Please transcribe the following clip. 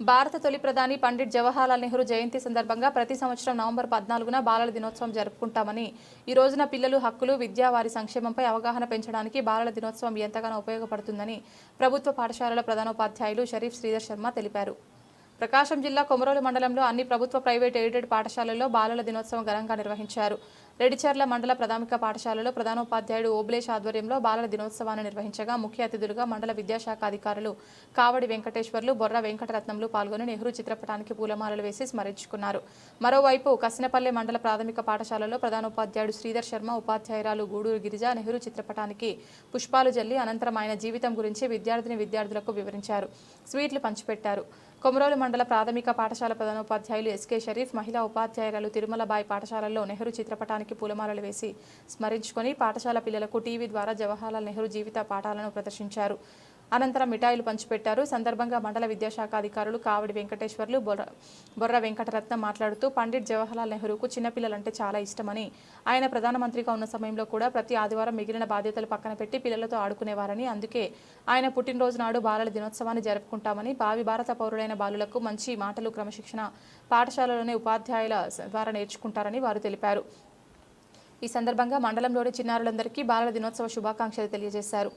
భారత తొలి ప్రధాని పండిట్ జవహర్లాల్ నెహ్రూ జయంతి సందర్భంగా ప్రతి సంవత్సరం నవంబర్ పద్నాలుగున బాలల దినోత్సవం జరుపుకుంటామని ఈ రోజున పిల్లలు హక్కులు విద్య వారి సంక్షేమంపై అవగాహన పెంచడానికి బాలల దినోత్సవం ఎంతగానో ఉపయోగపడుతుందని ప్రభుత్వ పాఠశాలల ప్రధానోపాధ్యాయులు షరీఫ్ శ్రీధర్ శర్మ తెలిపారు. ప్రకాశం జిల్లా కొమరోలు మండలంలో అన్ని ప్రభుత్వ ప్రైవేట్ ఎయిడెడ్ పాఠశాలల్లో బాలల దినోత్సవం ఘనంగా నిర్వహించారు. రెడ్డిచర్ల మండల ప్రాథమిక పాఠశాలలో ప్రధానోపాధ్యాయుడు ఓబ్లేష్ ఆధ్వర్యంలో బాలల దినోత్సవాన్ని నిర్వహించగా ముఖ్య అతిథులుగా మండల విద్యాశాఖ అధికారులు కావడి వెంకటేశ్వర్లు బొర్ర వెంకటరత్నంలు పాల్గొని నెహ్రూ చిత్రపటానికి పూలమాలలు వేసి స్మరించుకున్నారు. మరోవైపు కసినపల్లె మండల ప్రాథమిక పాఠశాలలో ప్రధానోపాధ్యాయుడు శ్రీధర్ శర్మ ఉపాధ్యాయురాలు గూడూరు గిరిజ నెహ్రూ చిత్రపటానికి పుష్పాలు జల్లి అనంతరం ఆయన జీవితం గురించి విద్యార్థిని విద్యార్థులకు వివరించారు. స్వీట్లు పంచిపెట్టారు. కొమరోలు మండల ప్రాథమిక పాఠశాల ప్రధానోపాధ్యాయులు ఎస్కే షరీఫ్ మహిళా ఉపాధ్యాయురాలు తిరుమలబాయి పాఠశాలల్లో నెహ్రూ చిత్రపటానికి పూలమాలలు వేసి స్మరించుకొని పాఠశాల పిల్లలకు టీవీ ద్వారా జవహర్లాల్ నెహ్రూ జీవిత పాఠాలను ప్రదర్శించారు. అనంతరం మిఠాయిలు పంచిపెట్టారు. సందర్భంగా మండల విద్యాశాఖ అధికారులు కావడి వెంకటేశ్వర్లు బొర్ర బొర్ర వెంకటరత్నం మాట్లాడుతూ పండిట్ జవహర్లాల్ నెహ్రూకు చిన్నపిల్లలంటే చాలా ఇష్టమని ఆయన ప్రధానమంత్రిగా ఉన్న సమయంలో కూడా ప్రతి ఆదివారం మిగిలిన బాధ్యతలు పక్కన పెట్టి పిల్లలతో ఆడుకునేవారని అందుకే ఆయన పుట్టినరోజు నాడు బాలల దినోత్సవాన్ని జరుపుకుంటామని భావి భారత పౌరుడైన బాలులకు మంచి మాటలు క్రమశిక్షణ పాఠశాలలోనే ఉపాధ్యాయుల ద్వారా నేర్చుకుంటారని వారు తెలిపారు. ఈ సందర్భంగా మండలంలోని చిన్నారులందరికీ బాలల దినోత్సవ శుభాకాంక్షలు తెలియజేశారు.